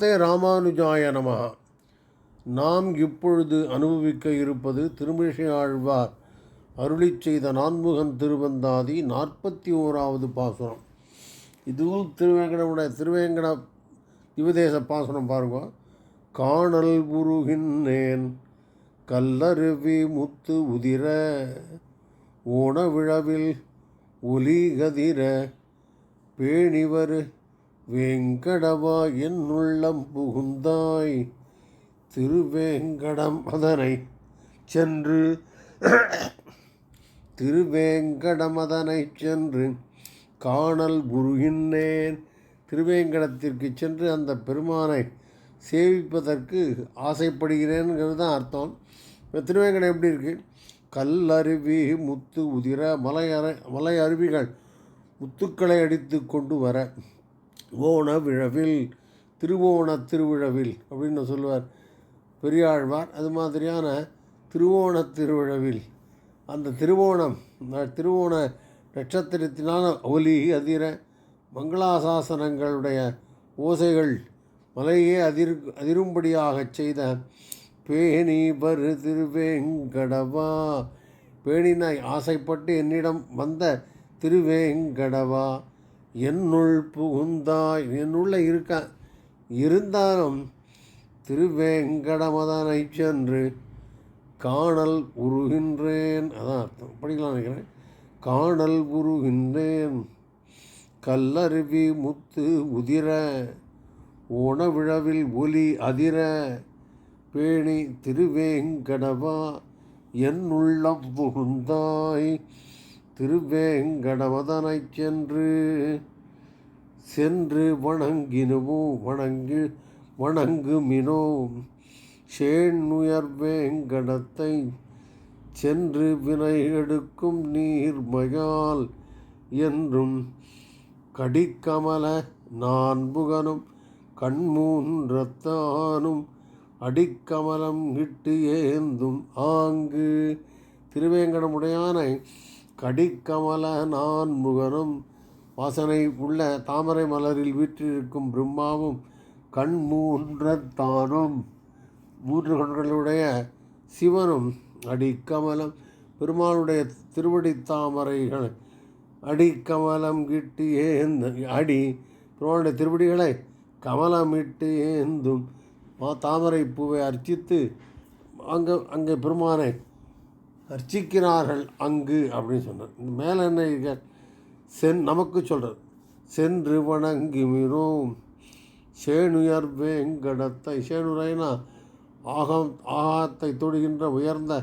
ஸ்ரீமதே ராமானுஜாய நமஹ நாம் இப்பொழுது அனுபவிக்க இருப்பது திருமிஷை ஆழ்வார் அருளி செய்த நான்முகன் திருவந்தாதி நாற்பத்தி ஓராவது பாசுரம். இதுவும் திருவேங்கடமுடைய திருவேங்கட திவதேச பாசுரம் பாருங்க. காணல் உருகின்றேன் கல்லருவி முத்து உதிர ஓண விழவில் ஒலி கதிர பேணிவர் வேங்கடவா என்னுள்ளம் புகுந்தாய். திருவேங்கடம் அதனை சென்று திருவேங்கடமதனை சென்று காணல் குருகின்றேன் திருவேங்கடத்திற்கு சென்று அந்த பெருமானை சேவிப்பதற்கு ஆசைப்படுகிறேன்ங்கிறது தான் அர்த்தம். இப்போ திருவேங்கடம் எப்படி இருக்குது கல்லருவி முத்து உதிர மலை அரை மலை அருவிகள் முத்துக்களை அடித்து கொண்டு வர ஓண விழவில் திருவோண திருவிழவில் அப்படின்னு சொல்லுவார். பெரியாழ்வார் அது மாதிரியான திருவோண திருவிழவில் அந்த திருவோணம் திருவோண நட்சத்திரத்தினான ஒலி அதிர மங்களாசாசனங்களுடைய ஓசைகள் மலையே அதிர் அதிரும்படியாகச் செய்த பேணி பரு திருவேங்கடவா. பேணினாய் ஆசைப்பட்டு என்னிடம் வந்த திருவேங்கடவா. என்னுள் புகுந்தாய் என்னுள்ளே இருக்க. இருந்தாலும் திருவேங்கடமதனை சென்று காணல் உருகின்றேன். அதான் அர்த்தம். படிக்கலாம் நினைக்கிறேன். காணல் உருகின்றேன். கல்லருவி முத்து உதிர உணவிழவில் ஒலி அதிர பேணி திருவேங்கடவா என் உள்ளம் புகுந்தாய் திருவேங்கடமதனைச் சென்று சென்று வணங்கினுவோ வணங்கு வணங்குமினோ சேண்ணுயர்வேங்கடத்தை சென்று வினை எடுக்கும் நீர்மயால் என்றும் கடிக்கமல நான்புகனும் கண்மூன்றத்தானும் அடிக்கமலம் இட்டு ஏந்தும் ஆங்கு. திருவேங்கடமுடையானை கடிக்கமல நான் முகனும் வாசனை உள்ள தாமரை மலரில் வீற்றிருக்கும் பிரம்மாவும் கண் மூன்றத்தானும் மூன்று கண்களுடைய சிவனும் அடிக்கமலம் பெருமாளுடைய திருவடி தாமரைகள் அடிக்கமலம் கிட்டு ஏந்த அடி பெருமாளுடைய திருவடிகளை கமலமிட்டு ஏந்தும் தாமரை பூவை அர்ச்சித்து அங்கே அங்கே பெருமானை அர்ச்சிக்கிறார்கள் அங்கு அப்படின்னு சொன்னார் இந்த மேலே என்ன இருக்க? சென் நமக்கு சொல்கிறார் சென்று வணங்குமினோம் சேனுயர் வேங்கடத்தை சேனுரைனா ஆகம் ஆகாத்தை தொடுகின்ற உயர்ந்த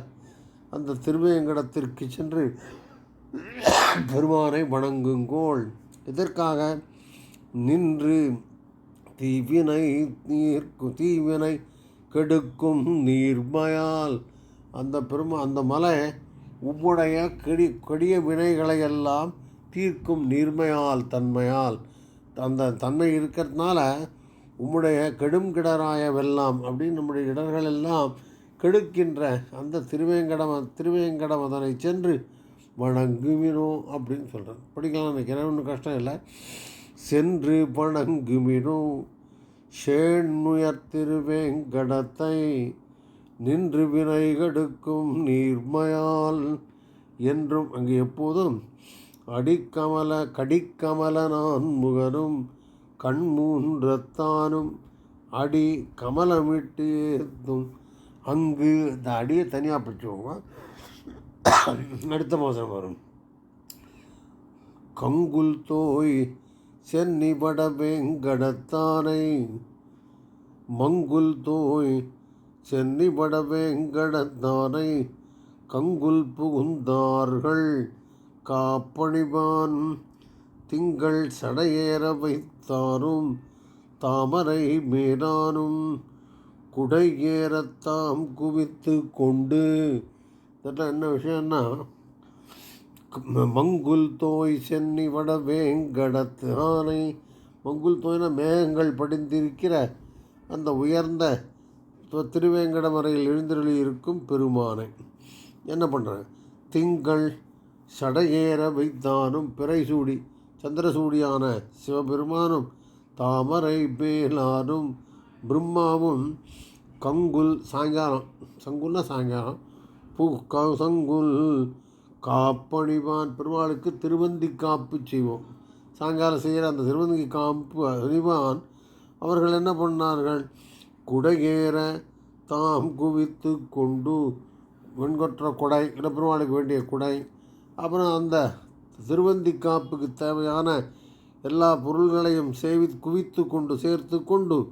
அந்த திருவேங்கடத்திற்கு சென்று பெருமானை வணங்குங்கோள் இதற்காக நின்று தீவினை நீர்க்கு தீவினை கெடுக்கும் நீர்மையால் அந்த பெரும அந்த மலை உம்முடைய கெடி கொடிய வினைகளை எல்லாம் தீர்க்கும் நீர்மையால் தன்மையால். அந்த தன்மை இருக்கிறதுனால உம்முடைய கெடும் கிடராய வெல்லாம் அப்படின்னு நம்முடைய இடர்கள் எல்லாம் கெடுக்கின்ற அந்த திருவேங்கடம திருவேங்கடம் அதனை சென்று வணங்குமினோம் அப்படின்னு சொல்கிறேன் படிக்கலாம் நினைக்கிறேன். ஒன்றும் கஷ்டம் இல்லை. சென்று வணங்குமினோ ஷேண்ணுயர் திருவேங்கடத்தை நின்று வினை கெடுக்கும் நீர்மையால் என்றும் அங்கு எப்போதும் அடிக்கமல கடிக்கமல நான் முகனும் கண்மூன்றத்தானும் அடி கமலமிட்டு ஏத்தும். அங்கு இந்த அடியை தனியாக பிடிச்சவங்க அடுத்த மாதம் வரும். கங்குல் தோய் சென்னி பட வெங்கடத்தானை. மங்குல் தோய் சென்னி பட வேங்கடத்தாரை கங்குல் புகுந்தார்கள். காப்பணிவான் திங்கள் சடையேற வைத்தாரும் தாமரை மேலானும் குடையேறத்தாம் குவித்து கொண்டு. இதெல்லாம் என்ன விஷயம்னா மங்குல் தோய் சென்னி வட வேங்கடத்து ஆனை மங்குல் தோய்னா மேகங்கள் படிந்திருக்கிற அந்த உயர்ந்த இப்போ திருவேங்கடமறையில் எழுந்தருளி இருக்கும் பெருமானை. என்ன பண்ணுறேன் திங்கள் சடையேற வைத்தானும் பிறைசூடி சந்திரசூடியான சிவபெருமானும் தாமரை மேலானும் பிரம்மாவும் கங்குல் சாயங்காலம் சங்குல்னா சாயங்காலம் பூ க சங்குல் காப்பணிவான் பெருமாளுக்கு திருவந்தி காப்பு செய்வோம். சாயங்காலம் செய்கிற அந்த திருவந்தி காப்பு அணிவான் அவர்கள் என்ன பண்ணார்கள்? குடையேற தாம் குவித்து கொண்டு வெண்கொற்ற குடை இடப்பெருமாளுக்கு வேண்டிய குடை. அப்புறம் அந்த திருவந்தி காப்புக்கு தேவையான எல்லா பொருள்களையும் சேவி குவித்து கொண்டு சேர்த்து கொண்டு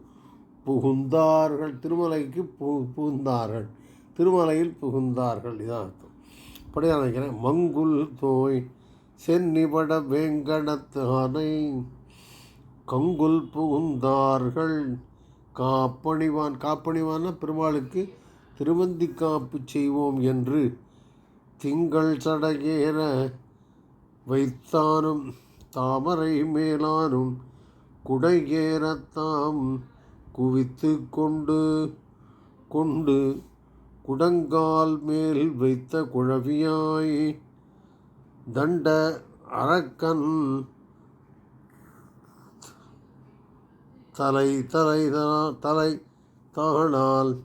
புகுந்தார்கள். திருமலைக்கு பு புகுந்தார்கள். திருமலையில் புகுந்தார்கள். இதான் அர்த்தம். அப்படியே நினைக்கிறேன். மங்குல் தோய் சென்னிபட வேங்கடத்து கங்குல் புகுந்தார்கள். காப்பணிவான். காப்பணிவான்னா பெருமாளுக்கு திருவந்தி காப்பு செய்வோம் என்று திங்கள் சடகேற வைத்தானும் தாமரை மேலானும் குடையேறத்தாம் குவித்து கொண்டு கொண்டு குடங்கால் மேல் வைத்த குழவியாய் தண்ட அரக்கன் தலை தலை தலை தானால்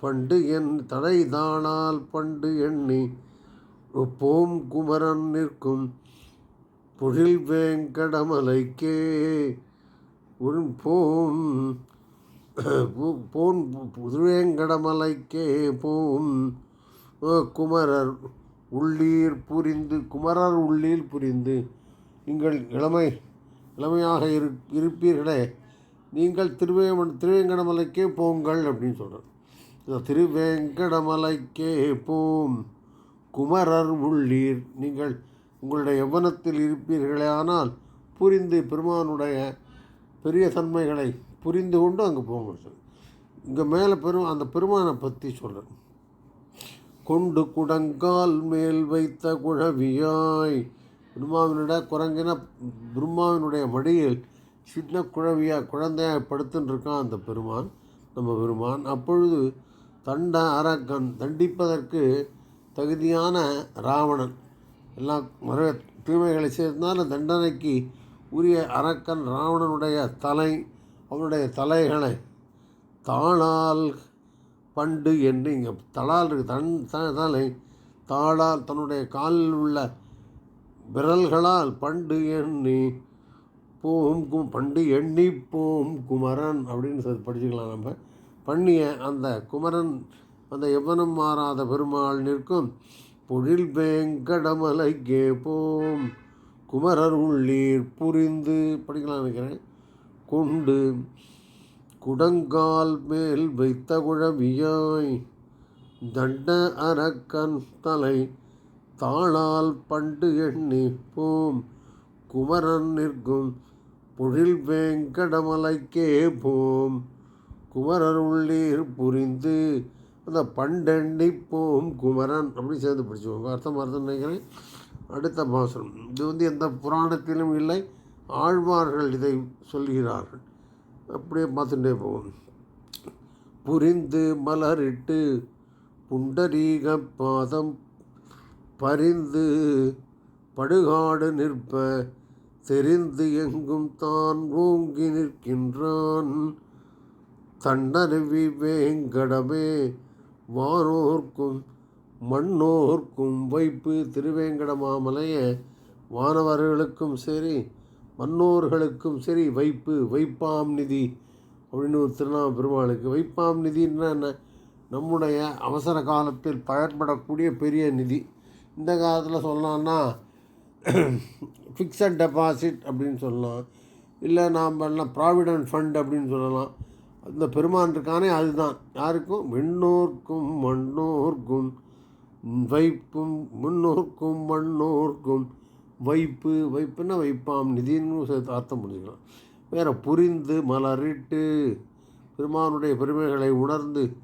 பண்டு என் தலை பண்டு எண்ணி போம் குமரன் நிற்கும் பொழில் வேங்கடமலைக்கே. உன் போம் பு- போன் புதுவேங்கடமலைக்கே போம் குமரர் உள்ளீர் புரிந்து குமரர் உள்ளீர் புரிந்து நீங்கள் இளமை இளமையாக இரு இருப்பீர்களே. நீங்கள் திருவேங்கட திருவேங்கடமலைக்கே போங்கள் அப்படின்னு சொல்கிறார் திருவேங்கடமலைக்கே போம். குமரர் உள்ளீர். நீங்கள் உங்களுடைய யவனத்தில் இருப்பீர்களே ஆனால் புரிந்து பெருமானுடைய பெரிய தன்மைகளை புரிந்து கொண்டு அங்கே போங்க சார் இங்கே மேலே பெரும் அந்த பெருமானை பற்றி சொல்கிறேன் கொண்டு குடங்கால் மேல் வைத்த குழவியாய். பிரம்மாவினுடைய குரங்கின பிரம்மாவினுடைய மடியில் சின்ன குழவியாக குழந்தையாக படுத்துன்ட்ருக்கான் அந்த பெருமான். நம்ம பெருமான் அப்பொழுது தண்ட அரக்கன் தண்டிப்பதற்கு தகுதியான ராவணன். எல்லாம் மர தீமைகளை சேர்ந்தாலும் தண்டனைக்கு உரிய அரக்கன் ராவணனுடைய தலை அவனுடைய தலைகளை தாளால் பண்டு என்று இங்கே தளால் இருக்கு. தன் த- தலை தாளால் தன்னுடைய காலில் உள்ள விரல்களால் பண்டு எண்ணி போம் கும் பண்டு எண்ணி பூம் குமரன் அப்படின்னு சொல்லி படிச்சுக்கலாம் நம்ம. பண்ணிய அந்த குமரன் அந்த எவனம் மாறாத பெருமாள் நிற்கும். பொழில் வேங்கடமலைக்கே போம். குமரர் உள்ளீர் புரிந்து படிக்கலாம் நினைக்கிறேன். கொண்டு குடங்கால் மேல் வைத்த குழவியாய் தண்ட அரக்கன் தலை தாளால் பண்டு எண்ணி போம். குமரன் நிற்கும் பொழில் வேங்கடமலைக்கே போம். குமரர் உள்ளீர் புரிந்து அந்த பண்டெண்ணிப்போம் குமரன். அப்படி சேர்ந்து படிச்சுக்கோங்க. அர்த்தம் அர்த்தம் நினைக்கிறேன். அடுத்த பாசனம் இது வந்து எந்த புராணத்திலும் இல்லை. ஆழ்வார்கள் இதை சொல்கிறார்கள். அப்படியே பார்த்துட்டே போவோம். புரிந்து மலரிட்டு புண்டரீக பாதம் பரிந்து படுகாடு நிற்ப தெரிந்து எங்கும் தான் ஓங்கி நிற்கின்றான். தண்டருவி வேங்கடமே வானோர்க்கும் மண்ணோர்க்கும் வைப்பு திருவேங்கட மாமலைய வானவர்களுக்கும் சரி மன்னோர்களுக்கும் சரி வைப்பு வைப்பாம் நிதி. அப்படின்னு ஒரு திருநாம பெருமாளுக்கு வைப்பாம் நிதின்னா என்ன? நம்முடைய அவசர காலத்தில் பயன்படக்கூடிய பெரிய நிதி. இந்த காலத்தில் சொல்லலாம்னா ஃபிக்ஸட் டெபாசிட் அப்படின்னு சொல்லலாம். இல்லை நாம் எல்லாம் ப்ராவிடென்ட் ஃபண்ட் அப்படின்னு சொல்லலாம். அந்த பெருமான் இருக்கானே அதுதான். யாருக்கும்? விண்ணோர்க்கும் மண்ணோர்க்கும் வைப்பும் முன்னோர்க்கும் மண்ணோர்க்கும். வைப்பு வைப்புன்னா வைப்பாம். நிதின்னு சேர்த்து அர்த்தம் புரிஞ்சுக்கலாம். வேறு புரிந்து மலரிட்டு பெருமானுடைய பெருமைகளை உணர்ந்து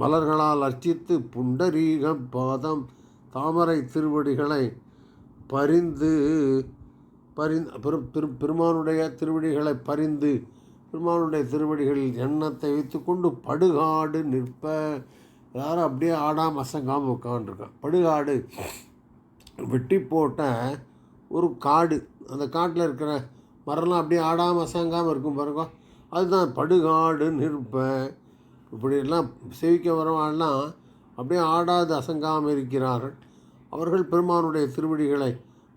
மலர்களால் அர்ச்சித்து புண்டரீக பாதம் தாமரை திருவடிகளை பரிந்து பரிந்து பெரும் பெரு பெருமானுடைய திருவடிகளை பரிந்து பெருமானுடைய திருவடிகளில் எண்ணத்தை வைத்துக்கொண்டு படுகாடு நிற்ப யாரும் அப்படியே ஆடாம அசங்காமல் உட்காந்துருக்கான் படுகாடு வெட்டி போட்ட ஒரு காடு அந்த காட்டில் இருக்கிற மரம்லாம் அப்படியே ஆடாமல் அசங்காமல் இருக்கும் பாருங்க. அதுதான் படுகாடு நிற்ப. இப்படியெல்லாம் சேவிக்க வரவாள்லாம் அப்படியே ஆடாது அசங்காமல் இருக்கிறார்கள். அவர்கள் பெருமானுடைய திருவடிகளை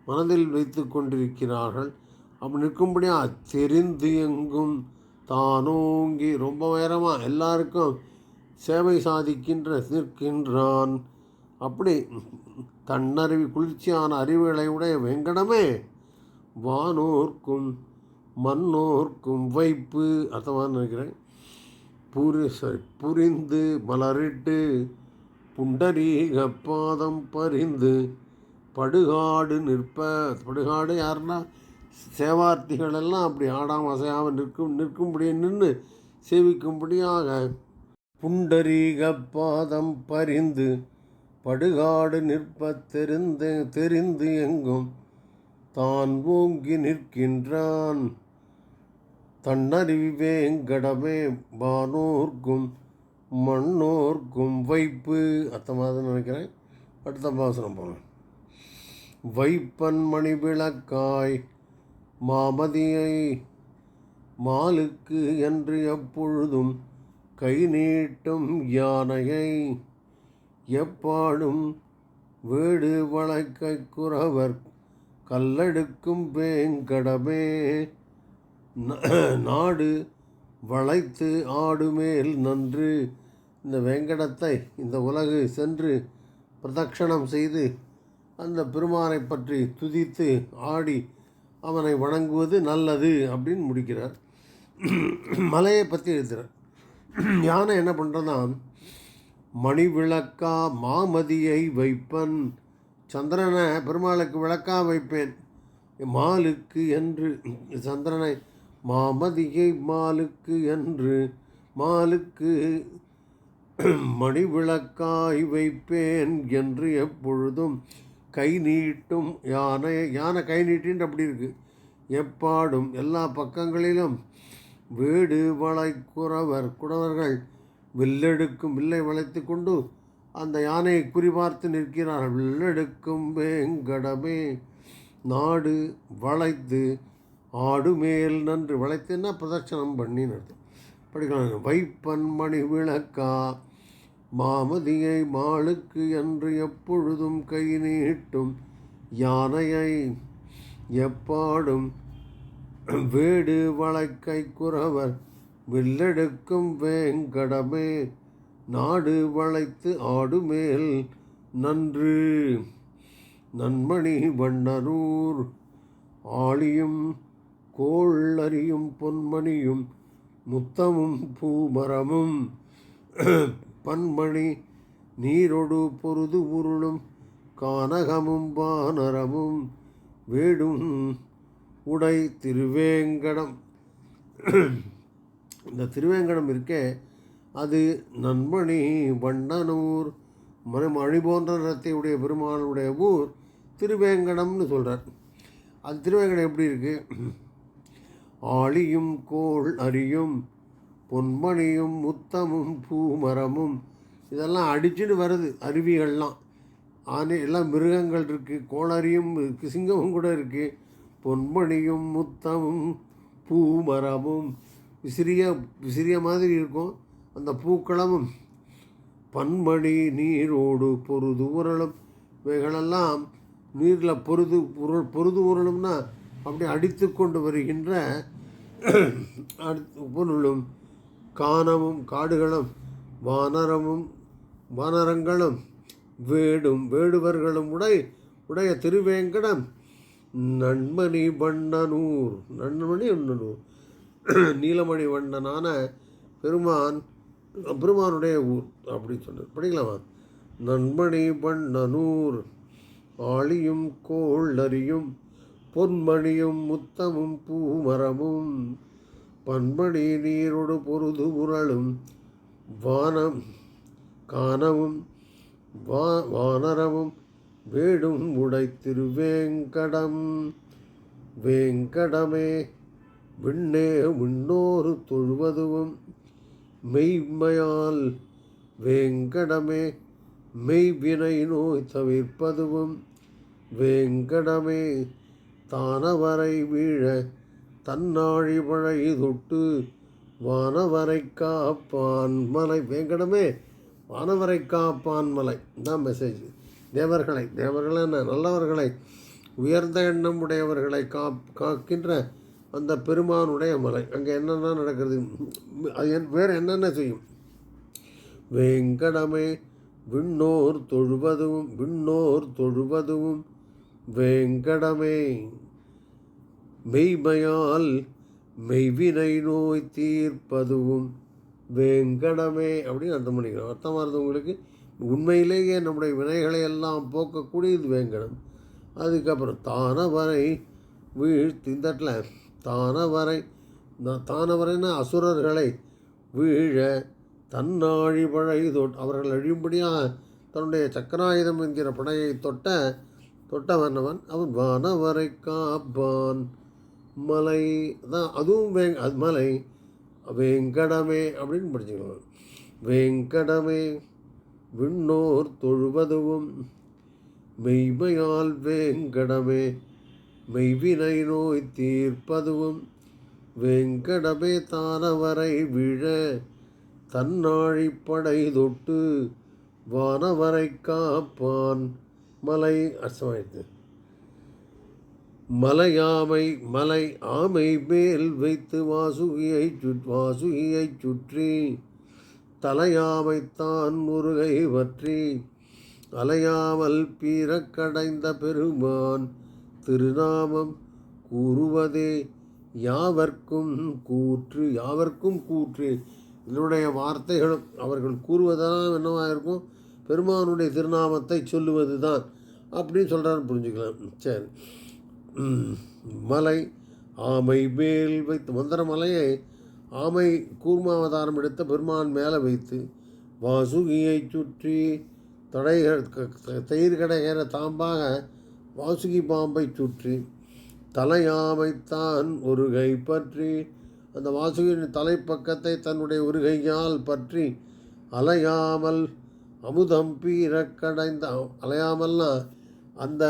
மனதில் வைத்து கொண்டிருக்கிறார்கள். அப்படி நிற்கும்படியாக தெரிந்து எங்கும் தானோங்கி ரொம்ப உயரமாக எல்லாருக்கும் சேவை சாதிக்கின்ற நிற்கின்றான். அப்படி தன்னறிவி குளிர்ச்சியான அறிவுகளை உடைய வெங்கடமே வானோர்க்கும் மன்னோர்க்கும் வைப்பு அர்த்தமாக நினைக்கிறேன். புரி சாரி புரிந்து மலரிட்டு புண்டரீக பாதம் பரிந்து படுகாடு நிற்ப படுகாடு யாருன்னா? சேவார்த்திகள் எல்லாம் அப்படி ஆடாமல் அசையாமல் நிற்கும் நிற்கும்படி நின்று சேவிக்கும்படியாக புண்டரீக பாதம் பரிந்து படுகாடு நிற்ப தெரிந்து தெரிந்து எங்கும் தான் ஓங்கி நிற்கின்றான். தன்னறிவேங்கடமே வானோர்க்கும் மண்ணோர்க்கும் வைப்பு அர்த்தமாக நினைக்கிறேன். அடுத்த பாசனம் போகிறேன் வைப்பன் மணி விளக்காய் மாமதியை மாலுக்கு என்று எப்பொழுதும் கை நீட்டும் யானையை எப்பாடும் வீடு வழக்கை குறவர் கல்லெடுக்கும் வேங்கடமே. நாடு வளைத்து ஆடுமேல் நன்று இந்த வேங்கடத்தை இந்த உலகு சென்று பிரதட்சணம் செய்து அந்த பெருமானை பற்றி துதித்து ஆடி அவனை வணங்குவது நல்லது அப்படின்னு முடிக்கிறார். மலையை பற்றி எழுதுகிறார். யானை என்ன பண்ணுறதா மணி விளக்கா மாமதியை வைப்பன். சந்திரனை பெருமாளுக்கு விளக்கா வைப்பேன். மாலுக்கு என்று சந்திரனை மாமதியை மாலுக்கு என்று மாலுக்கு மணி விளக்காய் வைப்பேன் என்று எப்பொழுதும் கை நீட்டும் யானை யானை கை நீட்டின்னு அப்படி இருக்குது எப்பாடும் எல்லா பக்கங்களிலும் வீடு வளைக்குறவர் குடவர்கள் குறவர்கள் வில்லெடுக்கும் வில்லை வளைத்து கொண்டு அந்த யானையை குறிபார்த்து நிற்கிறார்கள். வில்லெடுக்கும் வேங்கடமே நாடு வளைத்து ஆடுமேல் நன்று. வளைத்துன்னா பிரதட்சணம் பண்ணி நடத்தும் படிக்கலாம் வைப்பன்மணி விளக்கா மாமதியை மாளுக்கு என்று எப்பொழுதும் கை நீட்டும் யானையை எப்பாடும் வேடு வழக்கை குறவர் வில்லெடுக்கும் வேங்கடமே நாடு வளைத்து ஆடுமேல் நன்று. நன்மணி வண்ணரூர் ஆளியும் கோள் அறியும் பொன்மணியும் முத்தமும் பூமரமும். பன்மணி நீரொடு பொருது உருளும் கானகமும் வானரமும் வேடும் உடை திருவேங்கடம். இந்த திருவேங்கடம் இருக்கே அது நன்மணி வண்டனூர் மணி மணி போன்ற நிறத்தையுடைய பெருமாளுடைய ஊர் திருவேங்கடம்னு சொல்கிறார் அது திருவேங்கடம் எப்படி இருக்குது ஆளியும் கோள் அரியும் பொன்மணியும் முத்தமும் பூமரமும். இதெல்லாம் அடிச்சுன்னு வருது அருவிகள்லாம். ஆனை எல்லாம் மிருகங்கள் இருக்குது கோளரியும் இருக்குது சிங்கமும் கூட இருக்குது பொன்மணியும் முத்தமும் பூமரமும். விசிறிய விசிறிய மாதிரி இருக்கும் அந்த பூக்களமும். பன்மணி நீரோடு பொருது உரலும் இவைகளெல்லாம் நீரில் பொருது உருள் பொருது உரளும்னா அப்படி அடித்து கொண்டு வருகின்ற அடுத்து பொருளும் காணமும் காடுகளும் வானரமும் வானரங்களும் வேடும் வேடுவர்களும் உடை உடைய திருவேங்கடம் நண்மணி வண்ணனூர் நண்மணி வண்ணனூர். நீலமணி வண்ணனான பெருமான் பெருமானுடைய ஊர் அப்படின்னு சொன்னார். படிக்கலாமா? நண்பணி வண்ணனூர் ஆளியும் கோளரியும் பொன்மணியும் முத்தமும் பூமரமும் பண்படி நீரோடு பொருது உரளும் வானம் காணவும் வா வானரமும் வேடும் உடை திருவேங்கடம். வேங்கடமே விண்ணே விண்ணோரு தொழுவதுவும் மெய்மையால். வேங்கடமே மெய்வினை நோய் தவிர்ப்பதுவும் வேங்கடமே தானவரை வீழ தன்னாழி பழை தொட்டு வானவரை காப்பான் மலை. வேங்கடமே வானவரை காப்பான் மலை. தான் மெசேஜ் தேவர்களை தேவர்களை என்ன? நல்லவர்களை உயர்ந்த எண்ணம் உடையவர்களை கா காக்கின்ற அந்த பெருமானுடைய மலை. அங்கே என்னென்ன நடக்கிறது? அது என் வேறு என்னென்ன செய்யும்? வேங்கடமே விண்ணோர் தொழுவதும் விண்ணோர் தொழுவதும் வேங்கடமே. மெய்மையால் மெய்வினை நோய் தீர்ப்பதுவும் வேங்கடமே அப்படின்னு அர்த்தம் பண்ணிக்கிறோம். அர்த்தமாக இருந்தவங்களுக்கு உண்மையிலேயே நம்முடைய வினைகளை எல்லாம் போக்கக்கூடியது வேங்கடம். அதுக்கப்புறம் தானவரை வீழ்த்தி இந்த இடத்துல தானவரை நான் தானவரைன்னா அசுரர்களை வீழ தன்னாழி பழை தொட் அவர்கள் அழியும்படியாக தன்னுடைய சக்கராயுதம் என்கிற படையை தொட்ட தொட்டவனவன் அவன் வானவரை காப்பான். மலை தான் அதுவும் வே அது மலை. வேங்கடமே அப்படின்னு படிச்சுக்கலாம். வேங்கடமே விண்ணோர் தொழுவதுவும் மெய்மையால் வேங்கடமே மெய்வினை நோய் தீர்ப்பதுவும் வெங்கடமே தானவரை விழ தன்னாழிப்படை தொட்டு வானவரை காப்பான் மலை. அர்த்தமாயிடுது. மலையாமை மலை ஆமை மேல் வைத்து வாசுகியை சுற் வாசுகியை சுற்றி தலையாமைத்தான் முருகை பற்றி அலையாமல் பீரக்கடைந்த பெருமான் திருநாமம் கூறுவதே யாவர்க்கும் கூற்று. யாவர்க்கும் கூற்று. இதனுடைய வார்த்தைகளும் அவர்கள் கூறுவதெல்லாம் என்னவாக இருக்கும்? பெருமானுடைய திருநாமத்தை சொல்லுவது தான் அப்படின்னு சொல்கிறான்னு புரிஞ்சுக்கலாம். சரி. மலை ஆமை மேல் வைத்து மந்திர மலையை ஆமை கூர்மாவதாரம் எடுத்த பெருமான் மேலே வைத்து வாசுகியை சுற்றி தடைகள் தயிர் கடைகிற தாம்பாக வாசுகி பாம்பை சுற்றி தலையாமைத்தான் ஒரு கை பற்றி அந்த வாசுகியின் தலைப்பக்கத்தை தன்னுடைய ஒரு கையால் பற்றி அலையாமல் அமுதம் பீரக்கடைந்த அலையாமல்னா அந்த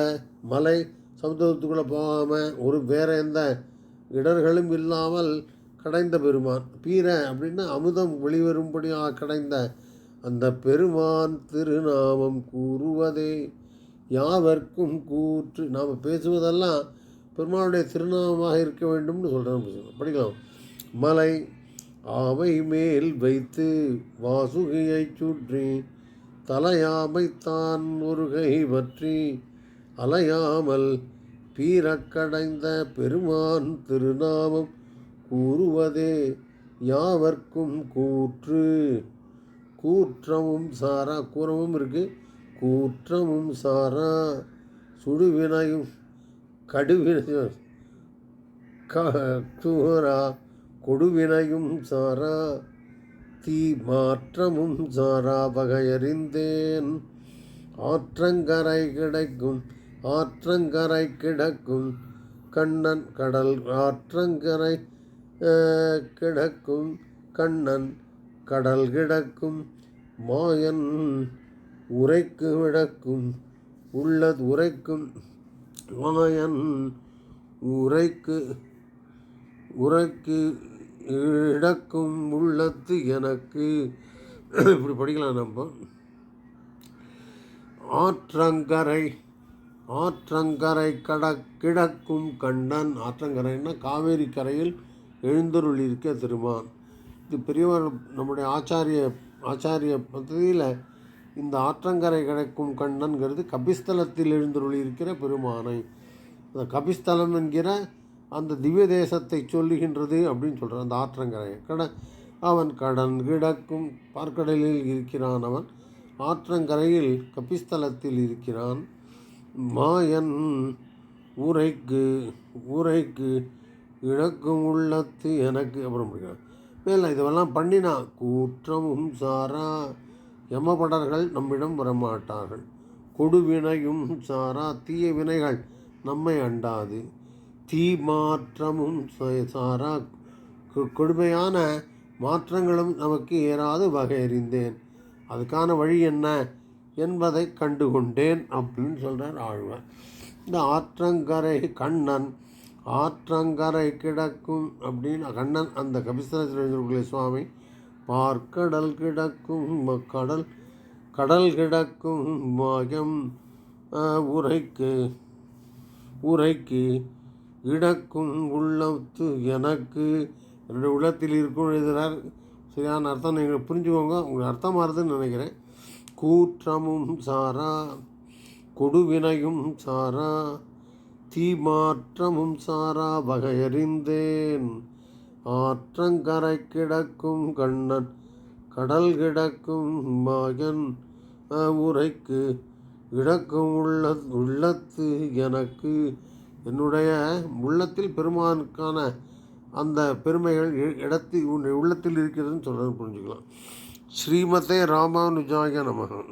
மலை சமுத்திரத்துக்குள்ளே போகாமல் ஒரு வேற எந்த இடர்களும் இல்லாமல் கடைந்த பெருமான். பீர அப்படின்னா அமுதம் வெளிவரும்படியாக கடைந்த அந்த பெருமான் திருநாமம் கூறுவதே. யாவர்க்கும் கூற்று. நாம் பேசுவதெல்லாம் பெருமானுடைய திருநாமமாக இருக்க வேண்டும்னு சொல்கிறேன் படிக்கலாம். மலை ஆவை மேல் வைத்து வாசுகையைச் சுற்றி தலையாமைத்தான் முருகை பற்றி அலையாமல் பீரக்கடைந்த பெருமான் திருநாமம் கூறுவதே யாவர்க்கும் கூற்று. கூற்றமும் சாரா கூறமும் இருக்கு. கூற்றமும் சாரா சுடுவினையும் கடுவினையும் கூறா கொடுவினையும் சாரா தீ மாற்றமும் சாரா வகையறிந்தேன் ஆற்றங்கரை கிடைக்கும் ஆற்றங்கரை கிடக்கும் கண்ணன் கடல் ஆற்றங்கரை கிடக்கும் கண்ணன் கடல் கிடக்கும் மாயன் உரைக்கு விடக்கும் உள்ளது உரைக்கும் மாயன் உரைக்கு உரைக்கு இடக்கும் உள்ளத்து எனக்கு. இப்படி படிக்கலாம் நம்ம. ஆற்றங்கரை ஆற்றங்கரை கட கிடக்கும் கண்ணன். ஆற்றங்கரைன்னா காவேரி கரையில் எழுந்தருளிருக்க திருமான். இது பெரியவர் நம்முடைய ஆச்சாரிய ஆச்சாரிய பகுதியில் இந்த ஆற்றங்கரை கிடக்கும் கண்ணன்கிறது கபிஸ்தலத்தில் எழுந்தருளியிருக்கிற பெருமானை. அந்த கபிஸ்தலம் என்கிற அந்த திவ்ய தேசத்தை சொல்லுகின்றது அப்படின்னு சொல்கிறான் அந்த ஆற்றங்கரை கட அவன் கடன் கிடக்கும் பார்க்கடலில் இருக்கிறான் அவன். ஆற்றங்கரையில் கபிஸ்தலத்தில் இருக்கிறான். மாயன் ஊரைக்கு ஊரைக்கு இழக்கும் உள்ளத்து எனக்கு. அப்புறம் பிடிக்கும் மேல இதுவெல்லாம் பண்ணினா கூற்றமும் சாரா. யமபடர்கள் நம்மிடம் வரமாட்டார்கள். கொடுவினையும் சாரா. தீய வினைகள் நம்மை அண்டாது. தீ மாற்றமும் ச- சாரா. கொ- கொடுமையான மாற்றங்களும் நமக்கு ஏறாது வகையறிந்தேன். அதுக்கான வழி என்ன? என்பதை கண்டுகொண்டேன் அப்படின்னு சொல்கிறார் ஆழ்வார். இந்த ஆற்றங்கரை கண்ணன் ஆற்றங்கரை கிடக்கும் அப்படின்னு கண்ணன் அந்த கபிஸ்தலத்தில் சுவாமி பார்க்கடல் கிடக்கும் கடல் கடல் கிடக்கும் மாயம் உரைக்கு உரைக்கு இடக்கும் உள்ளத்து எனக்கு. என்னுடைய உள்ளத்தில் இருக்கும் எழுதுகிறார் சரியான அர்த்தம் நீங்கள் புரிஞ்சுக்கோங்க உங்களுக்கு அர்த்தம் மாறுதுன்னு நினைக்கிறேன். கூற்றமும் சாரா கொடுவினையும் சாரா தீமாற்றமும் சாரா வகையறிந்தேன். ஆற்றங்கரை கிடக்கும் கண்ணன் கடல் கிடக்கும் மகன் உரைக்கு கிடக்கும் உள்ள உள்ளத்து எனக்கு. என்னுடைய உள்ளத்தில் பெருமானுக்கான அந்த பெருமைகள் இ- இடத்தில் உன்னுடைய உள்ளத்தில் இருக்கிறதுன்னு சொல்கிறது புரிஞ்சுக்கலாம். ஸ்ரீமதே ராமானுஜாய நமகன்